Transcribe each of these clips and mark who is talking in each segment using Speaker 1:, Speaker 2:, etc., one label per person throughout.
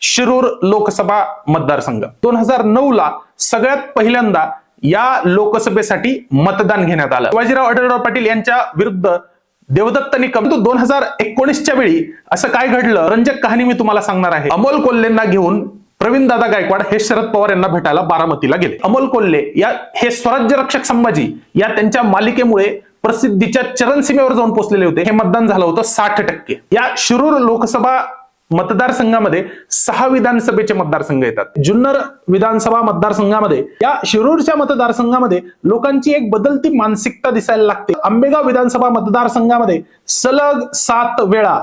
Speaker 1: शिरूर लोकसभा मतदारसंघ. दोन हजार नऊ ला सगळ्यात पहिल्यांदा या लोकसभेसाठी मतदान घेण्यात आलं. शिवाजीराव आढळराव पाटील यांच्या विरुद्ध देवदत्त निकम. दोन हजार एकोणीसच्या वेळी असं काय घडलं? रंजक कहाणी मी तुम्हाला सांगणार आहे. अमोल कोल्हेंना घेऊन प्रवीण दादा गायकवाड हे शरद पवार यांना भेटायला बारामतीला गेले. अमोल कोल्हे या हे स्वराज्य रक्षक संभाजी या त्यांच्या मालिकेमुळे प्रसिद्धीच्या चरणसीमेवर जाऊन पोहोचलेले होते. हे मतदान झालं होतं साठ टक्के. या शिरूर लोकसभा मतदारसंघामध्ये सहा विधानसभेचे मतदारसंघ येतात. जुन्नर विधानसभा मतदारसंघामध्ये या शिरूरच्या मतदारसंघामध्ये लोकांची एक बदलती मानसिकता दिसायला लागते. आंबेगाव विधानसभा मतदारसंघामध्ये सलग सात वेळा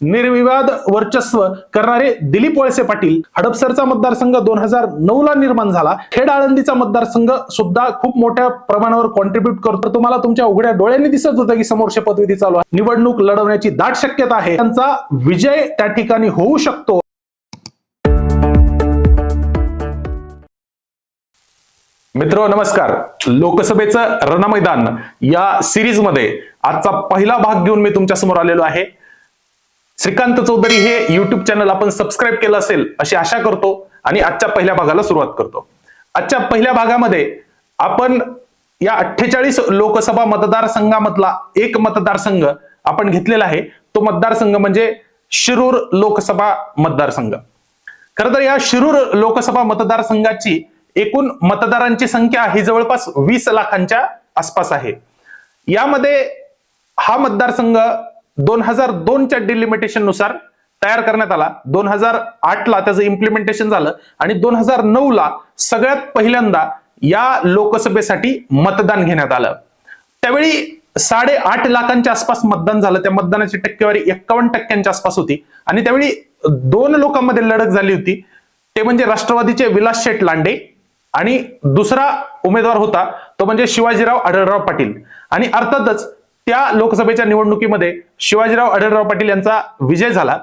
Speaker 1: निर्विवाद वर्चस्व करणारे दिलीप वळसे पाटील हडपसरचा मतदारसंघ दोन हजार नऊ ला निर्माण झाला. खेड आळंदीचा मतदारसंघ सुद्धा खूप मोठ्या प्रमाणावर कॉन्ट्रीब्युट करतो. तुम्हाला तुमच्या उघड्या डोळ्यांनी दिसत होतं की समोर शपथविधी चालू आहे. निवडणूक लढवण्याची दाट शक्यता आहे. त्यांचा विजय त्या ठिकाणी होऊ शकतो. मित्र नमस्कार. लोकसभेचं रणमैदान या सिरीजमध्ये आजचा पहिला भाग घेऊन मी तुमच्यासमोर आलेलो आहे. श्रीकांत चौधरी हे युट्यूब चॅनल आपण सबस्क्राईब केलं असेल अशी आशा करतो आणि आजच्या पहिल्या भागाला सुरुवात करतो. आजच्या पहिल्या भागामध्ये आपण या अठ्ठेचाळीस लोकसभा मतदारसंघामधला एक मतदारसंघ आपण घेतलेला आहे. तो मतदारसंघ म्हणजे शिरूर लोकसभा मतदारसंघ. खर तर या शिरूर लोकसभा मतदारसंघाची एकूण मतदारांची संख्या ही जवळपास वीस लाखांच्या आसपास आहे. यामध्ये हा मतदारसंघ दोन हजार दोनच्या डिलिमिटेशननुसार तयार करण्यात आला. दोन हजार आठला त्याचं इम्प्लिमेंटेशन झालं. आणि दोन हजार नऊला सगळ्यात पहिल्यांदा या लोकसभेसाठी मतदान घेण्यात आलं. त्यावेळी साडेआठ लाखांच्या आसपास मतदान झालं. त्या मतदानाची टक्केवारी एक्कावन्न टक्क्यांच्या आसपास होती. आणि त्यावेळी दोन लोकांमध्ये लढत झाली होती. ते म्हणजे राष्ट्रवादीचे विलास शेठ लांडे आणि दुसरा उमेदवार होता तो म्हणजे शिवाजीराव आढळराव पाटील. आणि अर्थातच त्या लोकसभेच्या निवडणुकीमध्ये शिवाजीराव आढळराव पाटील यांचा विजय झाला.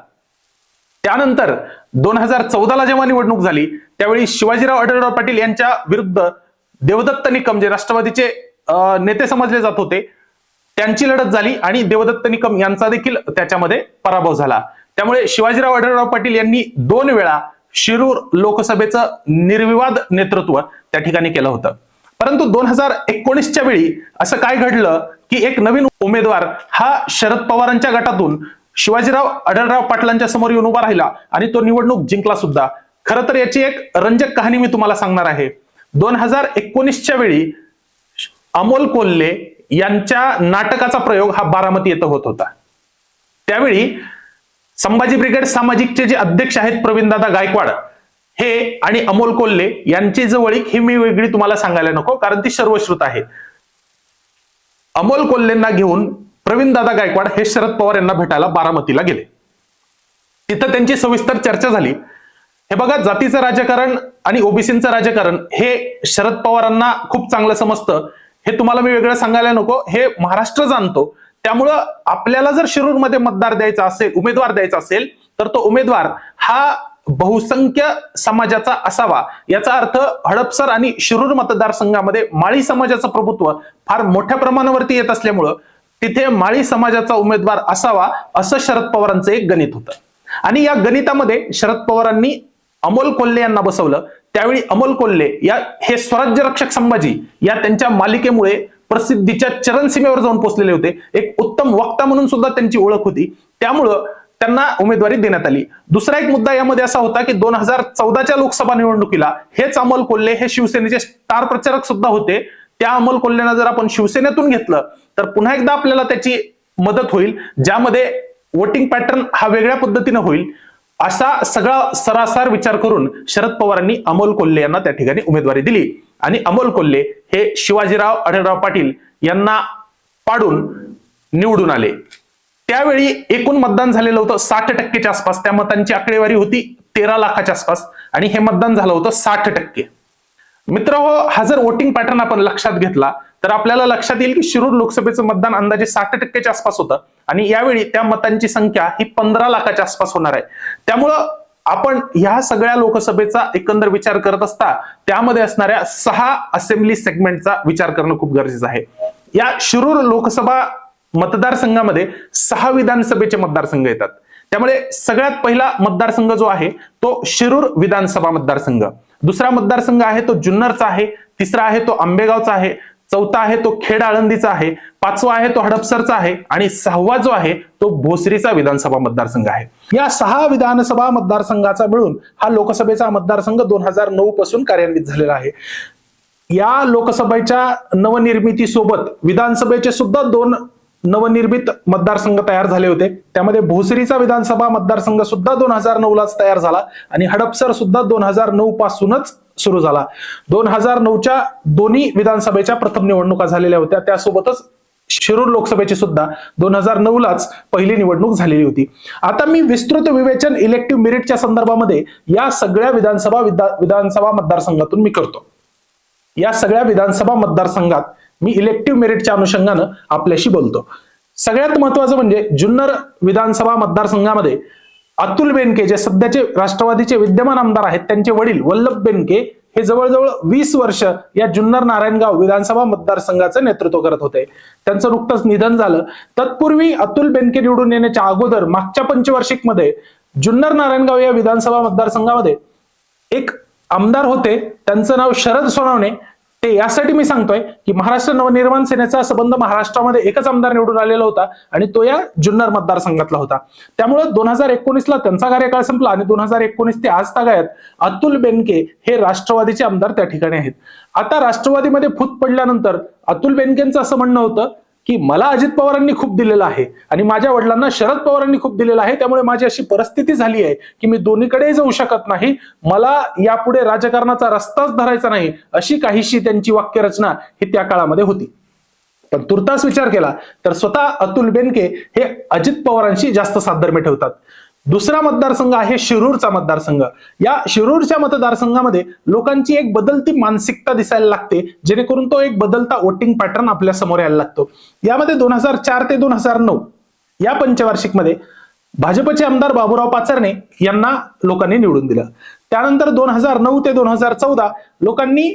Speaker 1: त्यानंतर दोन हजार चौदाला जेव्हा निवडणूक झाली त्यावेळी शिवाजीराव आढळराव पाटील यांच्या विरुद्ध देवदत्त निकम जे राष्ट्रवादीचे नेते समजले जात होते त्यांची लढत झाली आणि देवदत्त निकम यांचा देखील त्याच्यामध्ये पराभव झाला. त्यामुळे शिवाजीराव आढळराव पाटील यांनी दोन वेळा शिरूर लोकसभेचं निर्विवाद नेतृत्व त्या ठिकाणी केलं होतं. परंतु दोन हजार एकोणीसच्या वेळी असं काय घडलं? की एक नवीन उमेदवार हा शरद पवारांच्या गटातून शिवाजीराव आढळराव पाटलांच्या समोर येऊन उभा राहिला आणि तो निवडणूक जिंकला सुद्धा. खरं तर याची एक रंजक कहाणी मी तुम्हाला सांगणार आहे. दोन हजार एकोणीसच्या वेळी अमोल कोल्हे यांच्या नाटकाचा प्रयोग हा बारामती येथे होत होता. त्यावेळी संभाजी ब्रिगेड सामाजिकचे जे अध्यक्ष आहेत प्रवीणदादा गायकवाड हे आणि अमोल कोल्हे यांची जवळीक ही मी वेगळी तुम्हाला सांगायला नको कारण ती सर्वश्रुत आहे. अमोल कोल्हेंना घेऊन प्रवीणदादा गायकवाड हे शरद पवार यांना भेटायला बारामतीला गेले. तिथं त्यांची सविस्तर चर्चा झाली. हे बघा जातीचं राजकारण आणि ओबीसीचं राजकारण हे शरद पवारांना खूप चांगलं समजतं. हे तुम्हाला मी वेगळं सांगायला नको हे महाराष्ट्र जाणतो. त्यामुळं आपल्याला जर शिरूरमध्ये मतदार द्यायचा असेल उमेदवार द्यायचा असेल तर तो उमेदवार हा बहुसंख्य समाजाचा असावा. याचा अर्थ हडपसर आणि शिरूर मतदारसंघामध्ये माळी समाजाचं प्रभुत्व फार मोठ्या प्रमाणावरती येत असल्यामुळं तिथे माळी समाजाचा उमेदवार असावा असं शरद पवारांचं एक गणित होतं. आणि या गणितामध्ये शरद पवारांनी अमोल कोल्हे यांना बसवलं. त्यावेळी अमोल कोल्हे या हे स्वराज्य रक्षक संभाजी या त्यांच्या मालिकेमुळे प्रसिद्धीच्या चरणसीमेवर जाऊन पोहोचलेले होते. एक उत्तम वक्ता म्हणून सुद्धा त्यांची ओळख होती. त्यामुळं त्यांना उमेदवारी देण्यात आली. दुसरा एक मुद्दा यामध्ये असा होता की दोन हजार चौदाच्या लोकसभा निवडणुकीला हेच अमोल कोल्हे हे शिवसेनेचे स्टार प्रचारक सुद्धा होते. त्या अमोल कोल्हेना जर आपण शिवसेनेतून घेतलं तर पुन्हा एकदा आपल्याला त्याची मदत होईल ज्यामध्ये वोटिंग पॅटर्न हा वेगळ्या पद्धतीनं होईल. असा सगळा सरासर विचार करून शरद पवारांनी अमोल कोल्हे यांना त्या ठिकाणी उमेदवारी दिली. आणि अमोल कोल्हे हे शिवाजीराव आढळराव पाटील यांना पाडून निवडून आले. त्यावेळी एकूण मतदान झालेलं होतं साठ टक्केच्या आसपास. त्या मतांची आकडेवारी होती तेरा लाखाच्या आसपास. आणि हे मतदान झालं होतं साठ टक्के. मित्र हो हा जर वोटिंग पॅटर्न आपण लक्षात घेतला तर आपल्याला लक्षात येईल की शिरूर लोकसभेचं मतदान अंदाजे साठ टक्क्याच्या आसपास होतं. आणि यावेळी त्या मतांची संख्या ही पंधरा लाखाच्या आसपास होणार आहे. त्यामुळं आपण ह्या सगळ्या लोकसभेचा एकंदर विचार करत असता त्यामध्ये असणाऱ्या सहा असेंब्ली सेगमेंटचा विचार करणं खूप गरजेचं आहे. या शिरूर लोकसभा मतदारसंघामध्ये सहा विधानसभेचे मतदारसंघ येतात. त्यामुळे सगळ्यात पहिला मतदारसंघ जो आहे तो शिरूर विधानसभा मतदारसंघ. दुसरा मतदारसंघ आहे तो जुन्नरचा आहे. तिसरा आहे तो आंबेगावचा आहे. चौथा आहे तो खेड आळंदीचा आहे. पाचवा आहे तो हडपसरचा आहे. आणि सहावा जो आहे तो भोसरीचा विधानसभा मतदारसंघ आहे. या सहा विधानसभा मतदारसंघाचा मिळून हा लोकसभेचा मतदारसंघ दोन हजार नऊ पासून कार्यान्वित झालेला आहे. या लोकसभेच्या नवनिर्मितीसोबत विधानसभेचे सुद्धा दोन नवनिर्मित मतदारसंघ तयार झाले होते. त्यामध्ये भोसरीचा विधानसभा मतदारसंघ सुद्धा दोन हजार नऊ लाच तयार झाला आणि हडपसर सुद्धा दोन हजार नऊ पासूनच सुरू झाला. दोन हजार नऊच्या दोन्ही विधानसभेच्या प्रथम निवडणुका झालेल्या होत्या. त्यासोबतच शिरूर लोकसभेची सुद्धा दोन हजार नऊ लाच पहिली निवडणूक झालेली होती. आता मी विस्तृत विवेचन इलेक्टिव्ह मेरिटच्या संदर्भामध्ये या सगळ्या विधानसभा विधानसभा मतदारसंघातून मी करतो. या सगळ्या विधानसभा मतदारसंघात मी इलेक्टिव्ह मेरिटच्या अनुषंगानं आपल्याशी बोलतो. सगळ्यात महत्वाचं म्हणजे जुन्नर विधानसभा मतदारसंघामध्ये अतुल बेनके जे सध्याचे राष्ट्रवादीचे विद्यमान आमदार आहेत त्यांचे वडील वल्लभ बेनके हे जवळजवळ वीस वर्ष या जुन्नर नारायणगाव विधानसभा मतदारसंघाचं नेतृत्व करत होते. त्यांचं नुकतंच निधन झालं. तत्पूर्वी अतुल बेनके निवडून येण्याच्या अगोदर मागच्या पंचवार्षिकमध्ये जुन्नर नारायणगाव या विधानसभा मतदारसंघामध्ये एक आमदार होते. त्यांचं नाव शरद सोनवणे. ते यासाठी मी सांगतोय की महाराष्ट्र नवनिर्माण सेनेचा संबंध महाराष्ट्रामध्ये एकच आमदार निवडून आलेला होता आणि तो या जुन्नर मतदारसंघातला होता. त्यामुळे दोन हजार एकोणीसला त्यांचा कार्यकाळ संपला आणि दोन हजार एकोणीस ते आज तागायत अतुल बेनके हे राष्ट्रवादीचे आमदार त्या ठिकाणी आहेत. आता राष्ट्रवादीमध्ये फूत पडल्यानंतर अतुल बेनकेंचं असं म्हणणं होतं की मला अजित पवारांनी खूप दिलेलं आहे आणि माझ्या वडिलांना शरद पवारांनी खूप दिलेलं आहे. त्यामुळे माझी अशी परिस्थिती झाली आहे की मी दोन्हीकडे जाऊ शकत नाही. मला यापुढे राजकारणाचा रस्ताच धरायचा नाही अशी काहीशी त्यांची वाक्यरचना ही त्या काळामध्ये होती. पण तुर्तास विचार केला तर स्वतः अतुल बेनके हे अजित पवारांशी जास्त साधर्म्य ठेवतात. दुसरा मतदारसंघ आहे शिरूरचा मतदारसंघ. या शिरूरच्या मतदारसंघामध्ये लोकांची एक बदलती मानसिकता दिसायला लागते जेणेकरून तो एक बदलता वोटिंग पॅटर्न आपल्यासमोर यायला लागतो. यामध्ये दोन हजार चार ते दोन हजार नऊ या पंचवार्षिकमध्ये भाजपचे आमदार बाबूराव पाचरणे यांना लोकांनी निवडून दिलं. त्यानंतर दोन हजार नऊ ते दोन हजार चौदा लोकांनी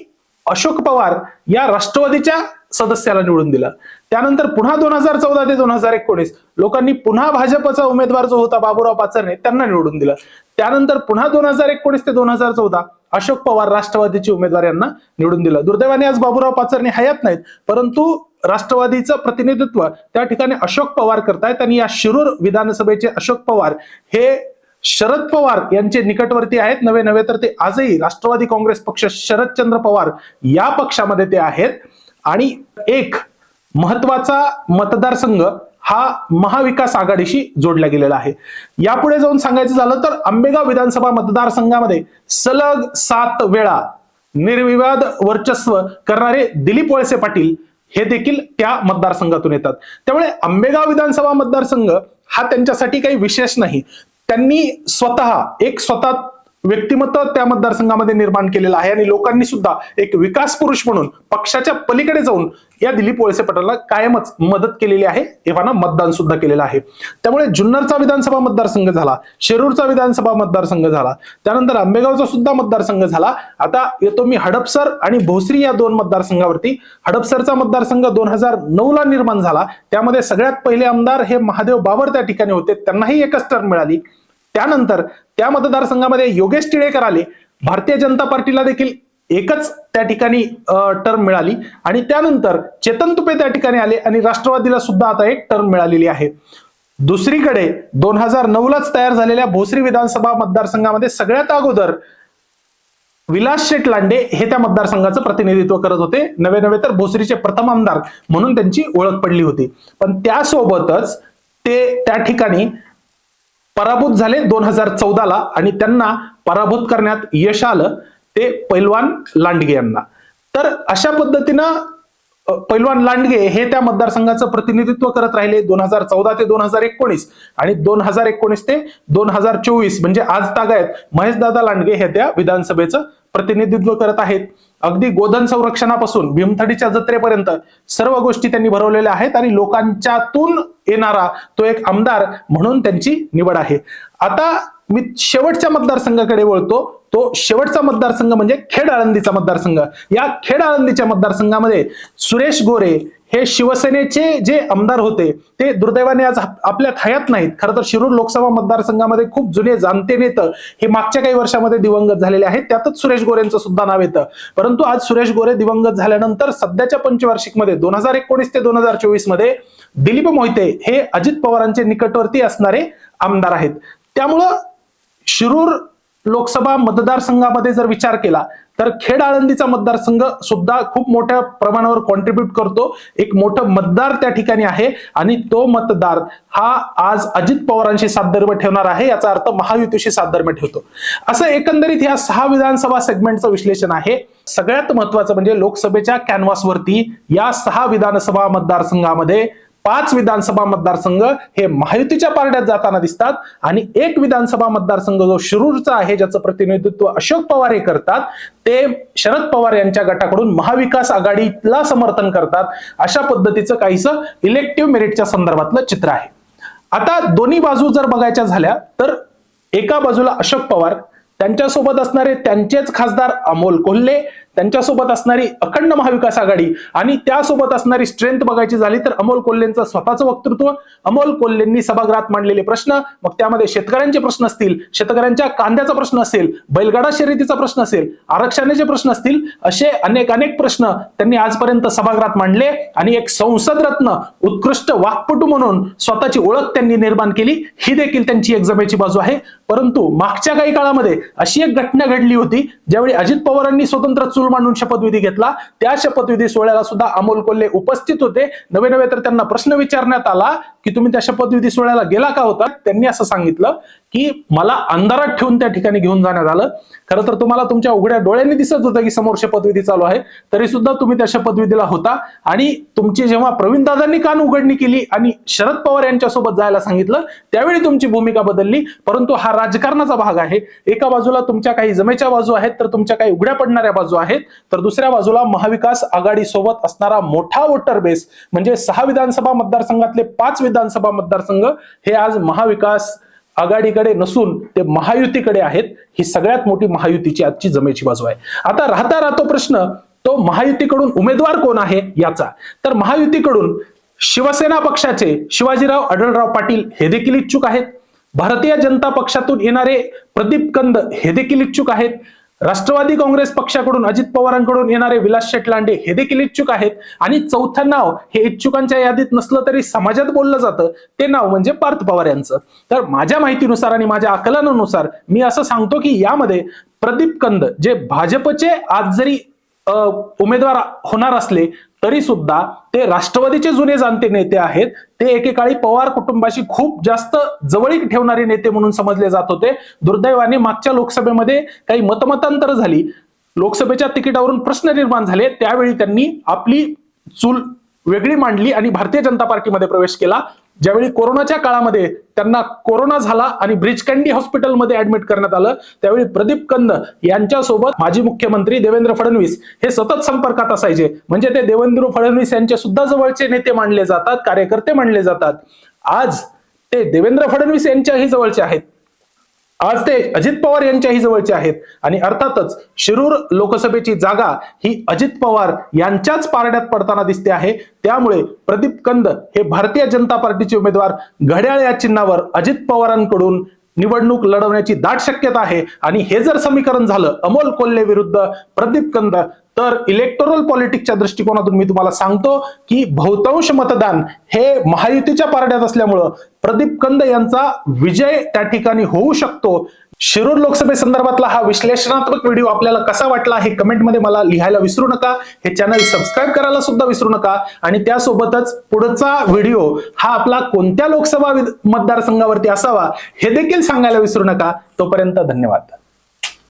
Speaker 1: अशोक पवार या राष्ट्रवादीच्या सदस्याला निवडून दिलं. त्यानंतर पुन्हा दोन हजार चौदा ते दोन हजार एकोणीस लोकांनी पुन्हा भाजपचा उमेदवार जो होता बाबूराव पाचरणे त्यांना निवडून दिलं. त्यानंतर पुन्हा दोन हजार एकोणीस ते दोन हजार चौदा अशोक पवार राष्ट्रवादीचे उमेदवार यांना निवडून दिलं. दुर्दैवाने आज बाबूराव पाचरणे हयात नाहीत परंतु राष्ट्रवादीचं प्रतिनिधित्व त्या ठिकाणी अशोक पवार करतायत आणि या शिरूर विधानसभेचे अशोक पवार हे शरद पवार यांचे निकटवर्ती आहेत. नवे नवे तर ते आजही राष्ट्रवादी काँग्रेस पक्ष शरदचंद्र पवार या पक्षामध्ये ते आहेत. आणि एक महत्त्वाचा मतदारसंघ हा महाविकास आघाडीशी जोडला गेलेला आहे. यापुढे जाऊन सांगायचं झालं तर आंबेगाव विधानसभा मतदारसंघामध्ये सलग सात वेळा निर्विवाद वर्चस्व करणारे दिलीप वळसे पाटील हे देखील त्या मतदारसंघातून येतात. त्यामुळे आंबेगाव विधानसभा मतदारसंघ हा त्यांच्यासाठी काही विशेष नाही. त्यांनी स्वतः एक स्वतः व्यक्तिमत्व त्या मतदारसंघामध्ये निर्माण केलेलं आहे आणि लोकांनी सुद्धा एक विकास पुरुष म्हणून पक्षाच्या पलीकडे जाऊन या दिलीप वळसे पटेलला कायमच मदत केलेली आहे. एव्हाना मतदान सुद्धा केलेलं आहे. त्यामुळे जुन्नरचा विधानसभा मतदारसंघ झाला शिरूरचा विधानसभा मतदारसंघ झाला त्यानंतर आंबेगावचा सुद्धा मतदारसंघ झाला. आता येतो मी हडपसर आणि भोसरी या दोन मतदारसंघावरती. हडपसरचा मतदारसंघ दोन हजार नऊ ला निर्माण झाला. त्यामध्ये सगळ्यात पहिले आमदार हे महादेव बाबर त्या ठिकाणी होते. त्यांनाही एकच टर्म मिळाली. त्यानंतर त्या मतदारसंघामध्ये योगेश टिळेकर आले. भारतीय जनता पार्टीला देखील एकच त्या ठिकाणी टर्म मिळाली. आणि त्यानंतर चेतन तुपे त्या ठिकाणी आले आणि राष्ट्रवादीला सुद्धा आता एक टर्म मिळालेली आहे. दुसरीकडे दोन हजार नऊलाच तयार झालेल्या भोसरी विधानसभा मतदारसंघामध्ये सगळ्यात अगोदर विलास शेट लांडे हे त्या मतदारसंघाचं प्रतिनिधित्व करत होते. नवे नवे तर भोसरीचे प्रथम आमदार म्हणून त्यांची ओळख पडली होती. पण त्यासोबतच ते त्या ठिकाणी पराभूत झाले दोन हजार चौदाला आणि त्यांना पराभूत करण्यात यश आलं ते पैलवान लांडगे यांना. तर अशा पद्धतीनं पैलवान लांडगे हे त्या मतदारसंघाचं प्रतिनिधित्व करत राहिले दोन हजार चौदा ते दोन हजार एकोणीस आणि दोन हजार एकोणीस ते दोन हजार चोवीस म्हणजे आज तागायत महेशदादा लांडगे हे त्या विधानसभेचं प्रतिनिधित्व करत आहेत. अगदी गोधन संरक्षणापासून भीमथडीच्या जत्रेपर्यंत सर्व गोष्टी त्यांनी भरवलेल्या आहेत आणि लोकांच्यातून येणारा तो एक आमदार म्हणून त्यांची निवड आहे. आता मी शेवटच्या मतदारसंघाकडे वळतो. तो शेवटचा मतदारसंघ म्हणजे खेड आळंदीचा मतदारसंघ. या खेड आळंदीच्या मतदारसंघामध्ये सुरेश गोरे हे शिवसेनेचे जे आमदार होते ते दुर्दैवाने आज आपल्या आपल्यात हयात नाहीत. खरं तर शिरूर लोकसभा मतदारसंघामध्ये खूप जुने जाणते नेतं हे मागच्या काही वर्षामध्ये दिवंगत झालेले आहेत. त्यातच सुरेश गोरेंचं सुद्धा नाव येतं. परंतु आज सुरेश गोरे दिवंगत झाल्यानंतर सध्याच्या पंचवार्षिकमध्ये दोन हजार एकोणीस ते दोन हजार चोवीसमध्ये दिलीप मोहिते हे अजित पवारांचे निकटवर्ती असणारे आमदार आहेत. त्यामुळं शिरूर लोकसभा मतदारसंघामध्ये जर विचार केला तर खेड आळंदीचा मतदारसंघ सुद्धा खूप मोठ्या प्रमाणावर कॉन्ट्रीब्यूट करतो. एक मोठं मतदार त्या ठिकाणी आहे आणि तो मतदार हा आज अजित पवारांशी साधर्म्य ठेवणार आहे याचा अर्थ महायुतीशी साधर्म्य ठेवतो. असं एकंदरीत या सहा विधानसभा सेगमेंटचं विश्लेषण आहे. सगळ्यात महत्वाचं म्हणजे लोकसभेच्या कॅनव्हासवरती या सहा विधानसभा मतदारसंघामध्ये पाच विधानसभा मतदारसंघ हे महायुतीच्या पारड्यात जाताना दिसतात आणि एक विधानसभा मतदारसंघ जो शिरूरचा आहे ज्याचं प्रतिनिधित्व अशोक पवार हे करतात ते शरद पवार यांच्या गटाकडून महाविकास आघाडीला समर्थन करतात. अशा पद्धतीचं काहीसं इलेक्टिव्ह मेरिटच्या संदर्भातलं चित्र आहे. आता दोन्ही बाजू जर बघायच्या झाल्या तर एका बाजूला अशोक पवार त्यांच्यासोबत असणारे त्यांचेच खासदार अमोल कोल्हे त्यांच्यासोबत असणारी अखंड महाविकास आघाडी आणि त्यासोबत असणारी स्ट्रेंथ बघायची झाली तर अमोल कोल्हेंचं स्वतःचं वक्तृत्व अमोल कोल्हेंनी सभागृहात मांडलेले प्रश्न मग त्यामध्ये शेतकऱ्यांचे प्रश्न असतील शेतकऱ्यांच्या कांद्याचा प्रश्न असेल बैलगाडा शर्यतीचा प्रश्न असेल आरक्षणाचे प्रश्न असतील असे अनेक अनेक प्रश्न त्यांनी आजपर्यंत सभागृहात मांडले आणि एक संसद रत्न उत्कृष्ट वाक्पटू म्हणून स्वतःची ओळख त्यांनी निर्माण केली. ही देखील त्यांची एक जमेची बाजू आहे. परंतु मागच्या काही काळामध्ये अशी एक घटना घडली होती ज्यावेळी अजित पवारांनी स्वतंत्र चूल मांडून शपथविधी घेतला. त्या शपथविधी सोहळ्याला सुद्धा अमोल कोल्हे उपस्थित होते. नवे नवे तर त्यांना प्रश्न विचारण्यात आला की तुम्ही त्या शपथविधी सोहळ्याला गेला का होता? त्यांनी असं सांगितलं की मला अंधारात ठेवून त्या ठिकाणी घेऊन जाण्यात आलं. खरं तर तुम्हाला तुमच्या उघड्या डोळ्यांनी दिसत होतं की समोर शपथविधी चालू आहे. तरी सुद्धा तुम्ही त्या शपथविधीला होता आणि तुमची जेव्हा प्रवीण दादांनी कान उघडणी केली आणि शरद पवार यांच्यासोबत जायला सांगितलं त्यावेळी तुमची भूमिका बदलली. परंतु हा राजकारणाचा भाग आहे. एका बाजूला तुमच्या काही जमेच्या बाजू आहेत तर तुमच्या काही उघड्या पडणाऱ्या बाजू आहेत. तर दुसऱ्या बाजूला महाविकास आघाडी सोबत असणारा मोठा वोटर बेस म्हणजे सहा विधानसभा मतदारसंघातले पाच विधानसभा मतदारसंघ हे आज महाविकास आघाडीकडे नसून ते महायुतीकडे आहेत. ही सगळ्यात मोठी महायुतीची आजची जमेची बाजू आहे. आता राहता राहतो प्रश्न तो महायुतीकडून उमेदवार कोण आहे याचा? तर महायुतीकडून शिवसेना पक्षाचे शिवाजीराव आढळराव पाटील हे देखील इच्छुक आहेत. भारतीय जनता पक्षातून येणारे प्रदीप कंद हे देखील इच्छुक आहेत. राष्ट्रवादी काँग्रेस पक्षाकडून अजित पवारांकडून येणारे विलास शेटलांडे हे देखील इच्छुक आहेत. आणि चौथं नाव हे इच्छुकांच्या यादीत नसलं तरी समाजात बोललं जातं. ते नाव म्हणजे पार्थ पवार यांचं. तर माझ्या माहितीनुसार आणि माझ्या आकलनानुसार मी असं सांगतो की यामध्ये प्रदीप कंद जे भाजपचे आज जरी उमेदवार होणार असले तरी सुद्धा ते राष्ट्रवादीचे जुने जाणते नेते आहेत. ते एकेकाळी पवार कुटुंबाशी खूप जास्त जवळीक ठेवणारे नेते म्हणून समजले जात होते. दुर्दैवाने मागच्या लोकसभेमध्ये काही मतमतांतर झाली. लोकसभेच्या तिकिटावरून प्रश्न निर्माण झाले. त्यावेळी त्यांनी आपली चूल वेगळी मांडली आणि भारतीय जनता पार्टीमध्ये प्रवेश केला. ज्यावेळी कोरोनाच्या काळामध्ये त्यांना कोरोना झाला आणि ब्रिजकंडी हॉस्पिटलमध्ये ऍडमिट करण्यात आलं त्यावेळी प्रदीप कंद यांच्यासोबत माजी मुख्यमंत्री देवेंद्र फडणवीस हे सतत संपर्कात असायचे. म्हणजे ते देवेंद्र फडणवीस यांचे सुद्धा जवळचे नेते मानले जातात कार्यकर्ते मानले जातात. आज ते देवेंद्र फडणवीस यांच्याही जवळचे आहेत. आज ते अजित पवार यांच्याही जवळचे आहेत. आणि अर्थातच शिरूर लोकसभेची जागा ही अजित पवार यांच्याच पारड्यात पडताना दिसते आहे. त्यामुळे प्रदीप कंद हे भारतीय जनता पार्टीचे उमेदवार घड्याळ या चिन्हावर अजित पवारांकडून निवडणूक लढवण्याची दाट शक्यता आहे. आणि हे जर समीकरण झालं अमोल कोल्हे विरुद्ध प्रदीप कंद तर इलेक्टोरल पॉलिटिक्सच्या दृष्टिकोनातून मी तुम्हाला सांगतो की बहुतांश मतदान हे महायुतीच्या पारड्यात असल्यामुळं प्रदीप कंद यांचा विजय त्या ठिकाणी होऊ शकतो. शिरूर लोकसभेसंदर्भातला हा विश्लेषणात्मक व्हिडिओ आपल्याला कसा वाटला हे कमेंटमध्ये मला लिहायला विसरू नका. हे चॅनल सबस्क्राईब करायला सुद्धा विसरू नका. आणि त्यासोबतच पुढचा व्हिडिओ हा आपला कोणत्या लोकसभा मतदारसंघावरती असावा हे देखील सांगायला विसरू नका. तोपर्यंत धन्यवाद.